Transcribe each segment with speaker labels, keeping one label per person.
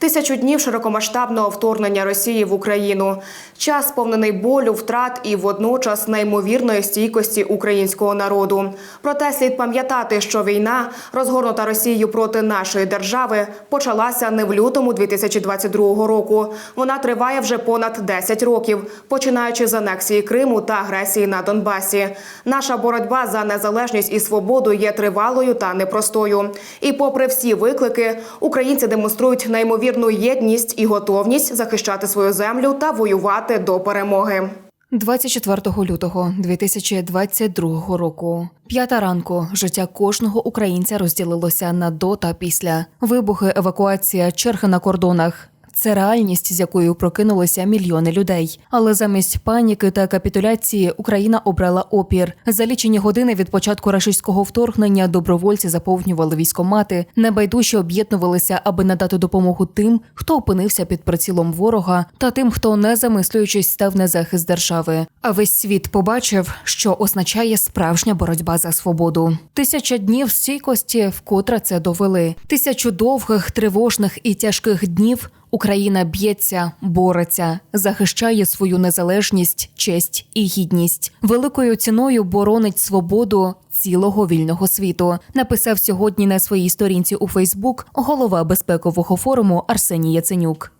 Speaker 1: Тисячу днів широкомасштабного вторгнення Росії в Україну. Час сповнений болю, втрат і водночас неймовірної стійкості українського народу. Проте слід пам'ятати, що війна, розгорнута Росією проти нашої держави, почалася не в лютому 2022 року. Вона триває вже понад 10 років, починаючи з анексії Криму та агресії на Донбасі. Наша боротьба за незалежність і свободу є тривалою та непростою. І, попри всі виклики, українці демонструють неймовірну єдність і готовність захищати свою землю та воювати до перемоги.
Speaker 2: 24 лютого 2022 року. П'ята ранку життя кожного українця розділилося на до та після вибухи, евакуація, черги на кордонах. Це реальність, з якою прокинулися мільйони людей. Але замість паніки та капітуляції Україна обрала опір. За лічені години від початку рашистського вторгнення добровольці заповнювали військомати, небайдужі об'єднувалися, аби надати допомогу тим, хто опинився під прицілом ворога, та тим, хто не замислюючись став на захист держави. А весь світ побачив, що означає справжня боротьба за свободу. Тисяча днів стійкості вкотре це довели. Тисячу довгих, тривожних і тяжких днів. Україна б'ється, бореться, захищає свою незалежність, честь і гідність. Великою ціною боронить свободу цілого вільного світу. Написав сьогодні на своїй сторінці у Фейсбук голова безпекового форуму Арсеній Яценюк.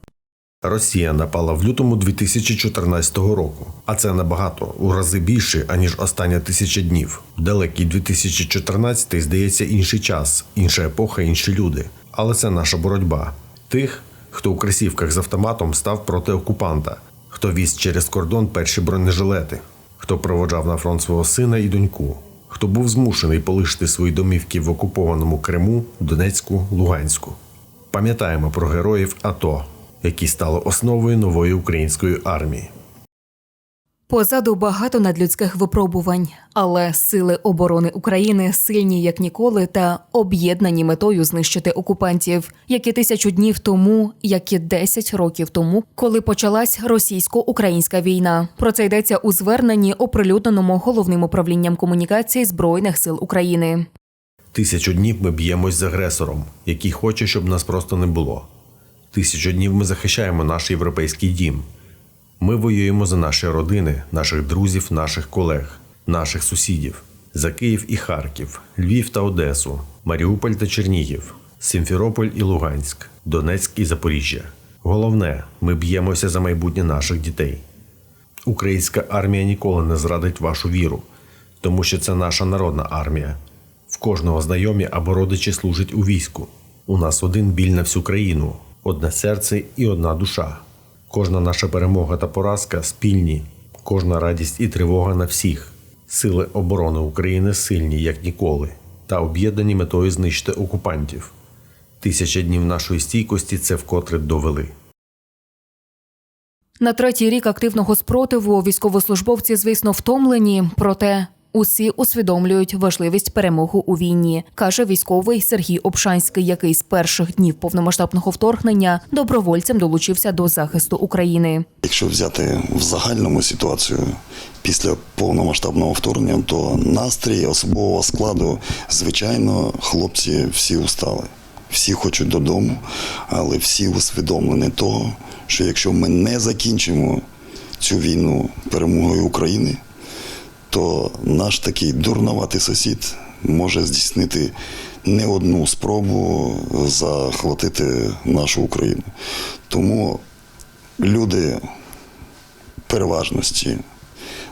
Speaker 3: Росія напала в лютому 2014 року, а це набагато у рази більше аніж остання тисяча днів. Далекий 2014 здається інший час, інша епоха, інші люди. Але це наша боротьба. Тих, хто у кросівках з автоматом став проти окупанта, хто віз через кордон перші бронежилети, хто проводжав на фронт свого сина і доньку, хто був змушений полишити свої домівки в окупованому Криму, Донецьку, Луганську. Пам'ятаємо про героїв АТО, які стали основою нової української армії.
Speaker 2: Позаду багато надлюдських випробувань, але сили оборони України сильні як ніколи та об'єднані метою знищити окупантів, як і тисячу днів тому, як і 10 років тому, коли почалась російсько-українська війна. Про це йдеться у зверненні, оприлюдненому головним управлінням комунікації збройних сил України.
Speaker 3: Тисячу днів ми б'ємось з агресором, який хоче, щоб нас просто не було. Тисячу днів ми захищаємо наш європейський дім. Ми воюємо за наші родини, наших друзів, наших колег, наших сусідів, за Київ і Харків, Львів та Одесу, Маріуполь та Чернігів, Сімферополь і Луганськ, Донецьк і Запоріжжя. Головне, ми б'ємося за майбутнє наших дітей. Українська армія ніколи не зрадить вашу віру, тому що це наша народна армія. В кожного знайомі або родичі служать у війську. У нас один біль на всю країну, одне серце і одна душа. Кожна наша перемога та поразка спільні, кожна радість і тривога на всіх. Сили оборони України сильні, як ніколи, та об'єднані метою знищити окупантів. Тисяча днів нашої стійкості це вкотре довели.
Speaker 2: На третій рік активного спротиву військовослужбовці, звісно, втомлені, проте усі усвідомлюють важливість перемоги у війні, каже військовий Сергій Обшанський, який з перших днів повномасштабного вторгнення добровольцем долучився до захисту України.
Speaker 4: Якщо взяти в загальному ситуацію після повномасштабного вторгнення, то настрій особового складу, звичайно, хлопці всі устали. Всі хочуть додому, але всі усвідомлені того, що якщо ми не закінчимо цю війну перемогою України, то наш такий дурнуватий сусід може здійснити не одну спробу захватити нашу Україну. Тому люди переважності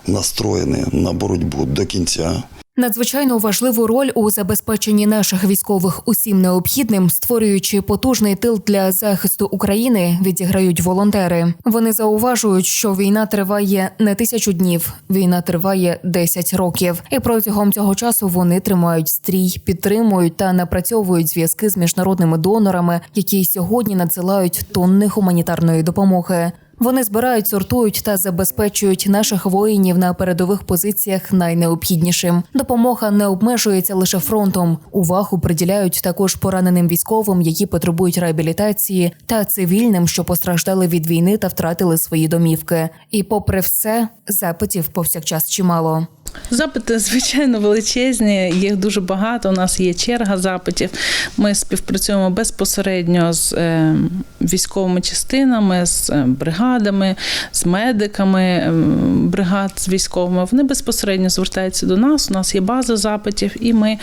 Speaker 4: настроєні на боротьбу до кінця.
Speaker 2: Надзвичайно важливу роль у забезпеченні наших військових усім необхідним, створюючи потужний тил для захисту України, відіграють волонтери. Вони зауважують, що війна триває не тисячу днів, війна триває 10 років, і протягом цього часу вони тримають стрій, підтримують та напрацьовують зв'язки з міжнародними донорами, які сьогодні надсилають тонни гуманітарної допомоги. Вони збирають, сортують та забезпечують наших воїнів на передових позиціях найнеобхіднішим. Допомога не обмежується лише фронтом. Увагу приділяють також пораненим військовим, які потребують реабілітації, та цивільним, що постраждали від війни та втратили свої домівки. І, попри все, запитів повсякчас чимало.
Speaker 5: Запити, звичайно, величезні, їх дуже багато. У нас є черга запитів. Ми співпрацюємо безпосередньо з е, військовими частинами, з е, бригадами, з медиками е, бригад з військовими. Вони безпосередньо звертаються до нас. У нас є база запитів, і ми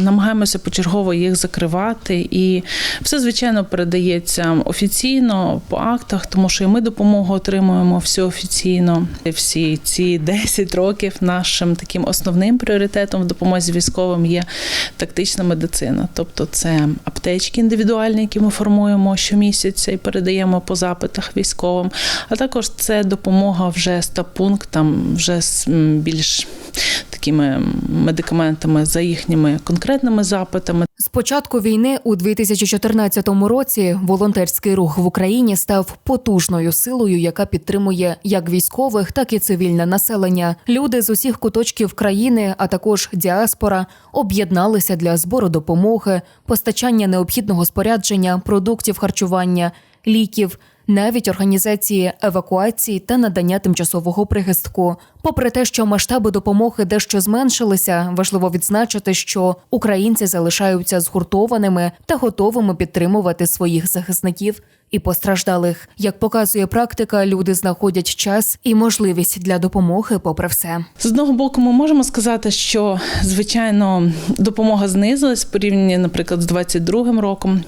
Speaker 5: намагаємося почергово їх закривати. І все, звичайно, передається офіційно по актах, тому що і ми допомогу отримуємо всю офіційно. Всі ці 10 років нашим таким основним пріоритетом в допомозі військовим є тактична медицина, тобто це аптечки індивідуальні, які ми формуємо щомісяця і передаємо по запитах військовим. А також це допомога вже стаб-пунктам, вже з більш такими медикаментами за їхніми конкретними запитами.
Speaker 2: З початку війни у 2014 році волонтерський рух в Україні став потужною силою, яка підтримує як військових, так і цивільне населення. Люди з усіх куточків країни, а також діаспора, об'єдналися для збору допомоги, постачання необхідного спорядження, продуктів харчування, ліків. Навіть організації евакуації та надання тимчасового прихистку. Попри те, що масштаби допомоги дещо зменшилися, важливо відзначити, що українці залишаються згуртованими та готовими підтримувати своїх захисників і постраждалих. Як показує практика, люди знаходять час і можливість для допомоги, попри все.
Speaker 5: З одного боку, ми можемо сказати, що звичайно допомога знизилась в порівнянні, наприклад, з 22 роком.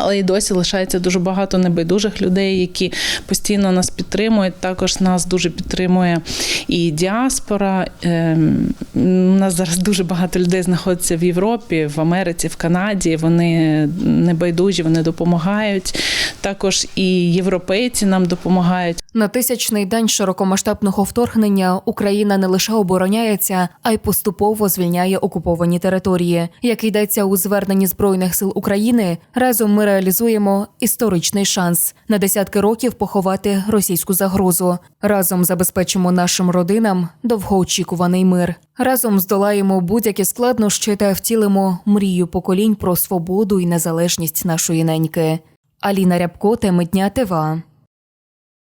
Speaker 5: Але і досі лишається дуже багато небайдужих людей, які постійно нас підтримують. Також нас дуже підтримує і діаспора. Ем, У нас зараз дуже багато людей знаходиться в Європі, в Америці, в Канаді. Вони небайдужі, вони допомагають. Також і європейці нам допомагають.
Speaker 2: На тисячний день широкомасштабного вторгнення Україна не лише обороняється, а й поступово звільняє окуповані території. Як йдеться у зверненні збройних сил України, разом ми реалізуємо історичний шанс на десятки років поховати російську загрозу. Разом забезпечимо нашим родинам довгоочікуваний мир. Разом здолаємо будь-які складнощі та втілимо мрію поколінь про свободу і незалежність нашої неньки. Аліна Рябко, теми дня.